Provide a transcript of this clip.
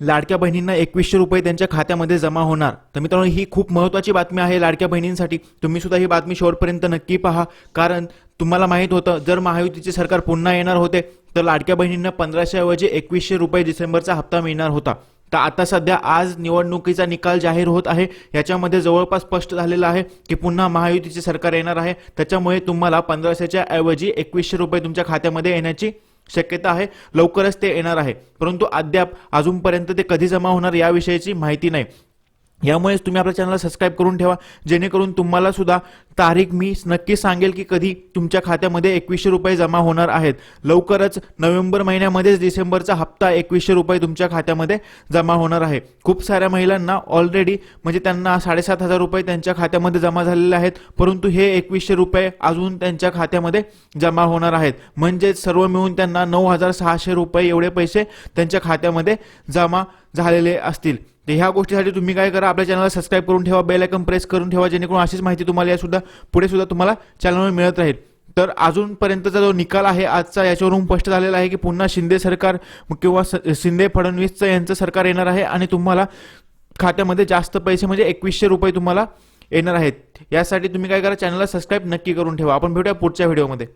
लाडक्या बहिणींना एकवीसशे रुपये त्यांच्या खात्यामध्ये जमा होणार. तर मित्रांनो ही खूप महत्त्वाची बातमी आहे लाडक्या बहिणींसाठी. तुम्ही सुद्धा ही बातमी शेवटपर्यंत नक्की पहा. कारण तुम्हाला माहीत होतं जर महायुतीचे सरकार पुन्हा येणार होते तर लाडक्या बहिणींना पंधराशेऐवजी एकवीसशे रुपये डिसेंबरचा हप्ता मिळणार होता. तर आता सध्या आज निवडणुकीचा निकाल जाहीर होत आहे. याच्यामध्ये जवळपास स्पष्ट झालेलं आहे की पुन्हा महायुतीचे सरकार येणार आहे. त्याच्यामुळे तुम्हाला पंधराशेच्या ऐवजी एकवीसशे रुपये तुमच्या खात्यामध्ये येण्याची शक्यता आहे लवकरच ते येणार आहे. परंतु अद्याप अजूनपर्यंत ते कधी जमा होणार याविषयीची माहिती नाही. यामुळेच तुम्ही आपल्या चॅनलला सबस्क्राईब करून ठेवा. जेणेकरून तुम्हाला सुद्धा तारीख मी नक्की सांगेल की कधी तुमच्या खात्यामध्ये एकवीसशे रुपये जमा होणार आहेत. लवकरच नोव्हेंबर महिन्यामध्येच डिसेंबरचा हप्ता एकवीसशे रुपये तुमच्या खात्यामध्ये जमा होणार आहे. खूप साऱ्या महिलांना ऑलरेडी म्हणजे त्यांना साडेसात हजार रुपये त्यांच्या खात्यामध्ये जमा झालेले आहेत. परंतु हे एकवीसशे रुपये अजून त्यांच्या खात्यामध्ये जमा होणार आहेत. म्हणजेच सर्व मिळून त्यांना नऊ हजार सहाशे रुपये एवढे पैसे त्यांच्या खात्यामध्ये जमा झालेले असतील. तर ह्या गोष्टीसाठी तुम्ही काय करा आपल्या चॅनलला सबस्क्राईब करून ठेवा बेल आयकन प्रेस करून ठेवा जेणेकरून अशीच माहिती तुम्हाला यासुद्धा पुढे सुद्धा तुम्हाला चॅनलवर मिळत राहील. तर अजूनपर्यंतचा जो निकाल आहे आजचा याच्यावरून स्पष्ट झालेला आहे की पुन्हा शिंदे सरकार किंवा स- शिंदे फडणवीसचं यांचं सरकार येणार आहे आणि तुम्हाला खात्यामध्ये जास्त पैसे म्हणजे एकवीसशे रुपये तुम्हाला येणार आहेत. यासाठी तुम्ही काय करा चॅनलला सबस्क्राईब नक्की करून ठेवा. आपण भेटूया पुढच्या व्हिडिओमध्ये